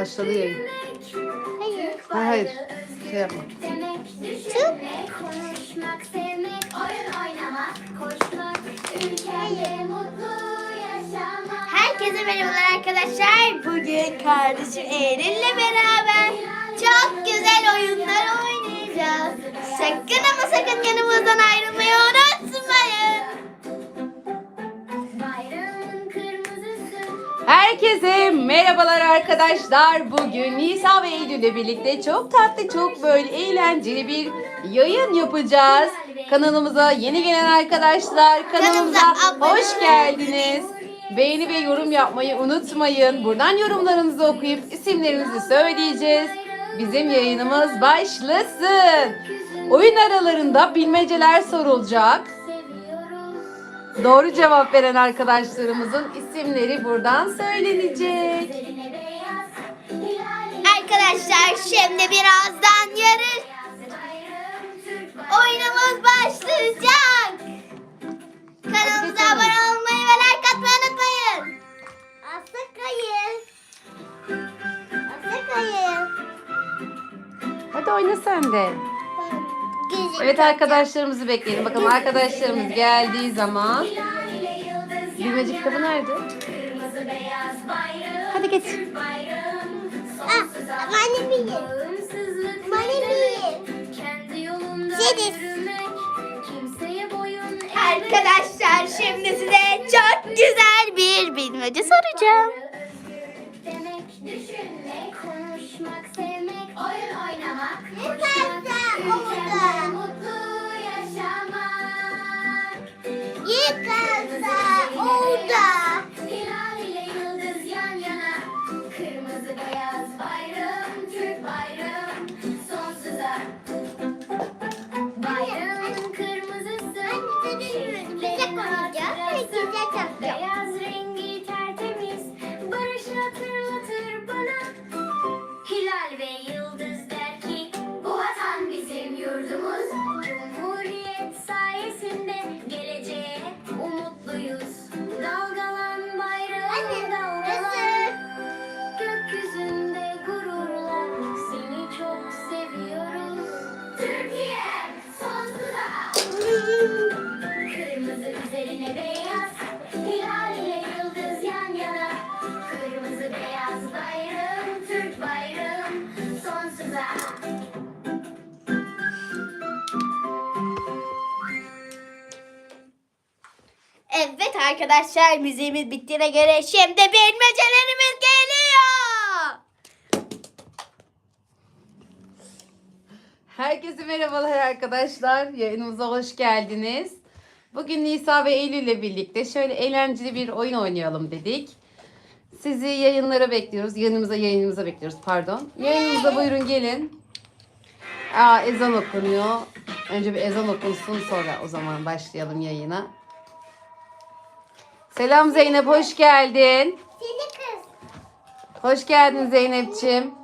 Başladı yayın. Hayır. Hayır hayır. Şey yapma. Demek, konuşmak, sevmek, oyun oynamak, koşmak, ülkeye mutlu yaşamak. Herkese merhabalar arkadaşlar. Bugün kardeşim Eylül'le beraber çok güzel oyunlar oynayacağız. Sakın ama sakın yanımızdan ayrılmayı Herkese merhabalar arkadaşlar. Bugün Nisa ve Eylül ile birlikte çok tatlı, çok böyle eğlenceli bir yayın yapacağız. Kanalımıza yeni gelen arkadaşlar kanalımıza hoş geldiniz. Beğeni ve yorum yapmayı unutmayın. Buradan yorumlarınızı okuyup isimlerinizi söyleyeceğiz. Bizim yayınımız başlasın. Oyun aralarında bilmeceler sorulacak. Doğru cevap veren arkadaşlarımızın isimleri buradan söylenecek. Arkadaşlar şimdi birazdan yarış oyunumuz başlayacak. Kanalımıza abone olmayı ve like atmayı unutmayın. Asakayım. Asakayım. Hadi oyna sen de. Evet arkadaşlarımızı bekleyelim. Bakalım arkadaşlarımız geldiği zaman. Bilmece kitabı nerede? Hadi geç. Ah, yürümek, kimseye boyun eğmek. Arkadaşlar şimdi size çok güzel bir bilmece soracağım. Demek, düşünmek, konuşmak, sevmek, oyun oynamak, koşmak, orada. mutlu yaşamak. Yıkarsa Evet arkadaşlar müziğimiz bittiğine göre şimdi bilmecelerimiz geliyor. Herkese merhabalar arkadaşlar. Yayınımıza hoş geldiniz. Bugün Nisa ve Eylül ile birlikte şöyle eğlenceli bir oyun oynayalım dedik. Sizi yayınlara bekliyoruz. Yanımıza yayınımıza bekliyoruz pardon. Yayınımıza buyurun gelin. Aa ezan okunuyor. Önce bir ezan okunsun sonra o zaman başlayalım yayına. Selam Zeynep hoş geldin. Seni kız. Hoş geldin Zeynep'ciğim.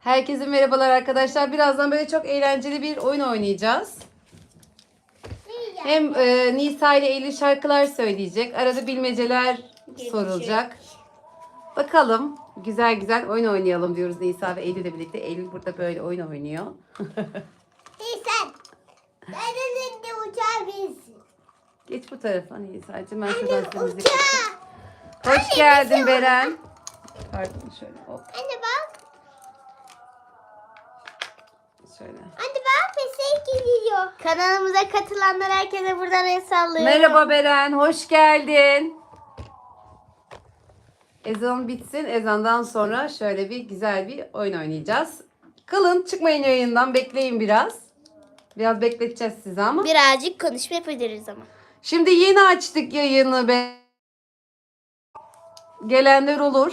Herkese merhabalar arkadaşlar. Birazdan böyle çok eğlenceli bir oyun oynayacağız. Hem e, Nisa ile Eylül şarkılar söyleyecek. Arada bilmeceler sorulacak. Bakalım. Güzel güzel oyun oynayalım diyoruz Nisa ve Eylül ile birlikte. Eylül burada böyle oyun oynuyor. Sen. Nereden de uçağa binsin. Geç bu tarafa Nisa'cığım. Ben şuradan Anne temizlik uçağa. yapayım. Hoş geldin Beren. Pardon şöyle hop Anne bak. şöyle. Anne bak pesek gidiyor. Kanalımıza katılanlar herkese buradan el sallıyorum. Merhaba Beren, hoş geldin. Ezan bitsin. Ezandan sonra şöyle bir güzel bir oyun oynayacağız. Kalın, çıkmayın yayından. Bekleyin biraz. Biraz bekleteceğiz sizi ama. Birazcık konuşma yapabiliriz ama. Şimdi yeni açtık yayını be. Gelenler olur.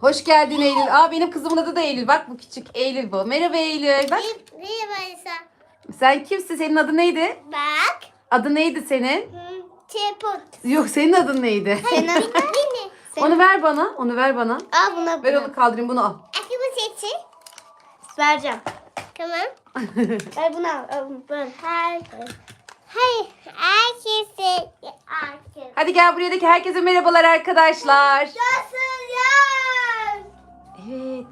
Hoş geldin Eylül. Aa benim kızımın adı da Eylül. Bak bu küçük Eylül bu. Merhaba Eylül. Bak Merhaba İsa. sen kimsin? Senin adın neydi? Bak. Adı neydi senin? Tripod. Yok senin adın neydi? Senin adın ne? Onu ver bana. Onu ver bana. Al buna Ver bunu. onu kaldırayım bunu al. Akımı seçin. Vereceğim. Tamam. Ver bunu al. bunu. Her. Hayır. Herkese. Herkese. Hadi gel buraya da ki herkese merhabalar arkadaşlar. Nasıl ya? Evet.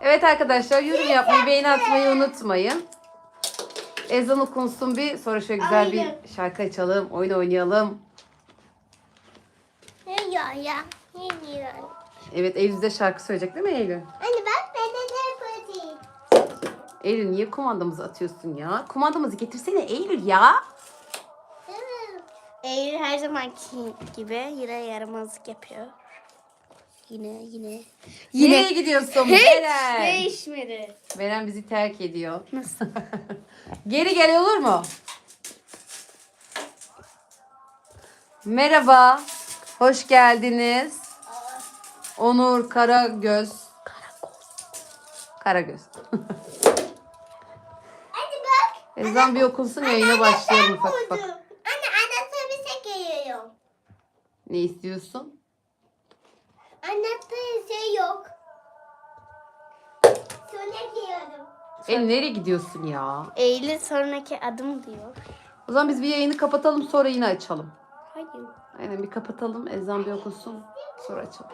Evet arkadaşlar yorum yapmayı, beğeni atmayı unutmayın. Ezan okunsun bir sonra şöyle güzel Aynen. bir şarkı açalım, oyun oynayalım. Ne diyor ya? Ne diyor? Evet Eylül de şarkı söyleyecek değil mi Eylül? Eylül niye kumandamızı atıyorsun ya? Kumandamızı getirsene Eylül ya. Eylül her zamanki gibi yine yaramazlık yapıyor. Yine yine. Nereye gidiyorsun Beren? değişmedi. Beren bizi terk ediyor. Nasıl? Geri gel olur mu? Merhaba. Hoş geldiniz. Onur Karagöz. Karagöz. Bak. Ezan bir okunsun yayına başlayalım ufak ufak. Anne anahtarı geliyorum. Ne istiyorsun? Anahtarı şey yok. Sonra geliyorum. El nereye gidiyorsun ya? Eylül sonraki adım diyor. O zaman biz bir yayını kapatalım sonra yine açalım. Hayır. Aynen bir kapatalım ezan bir okunsun sonra açalım.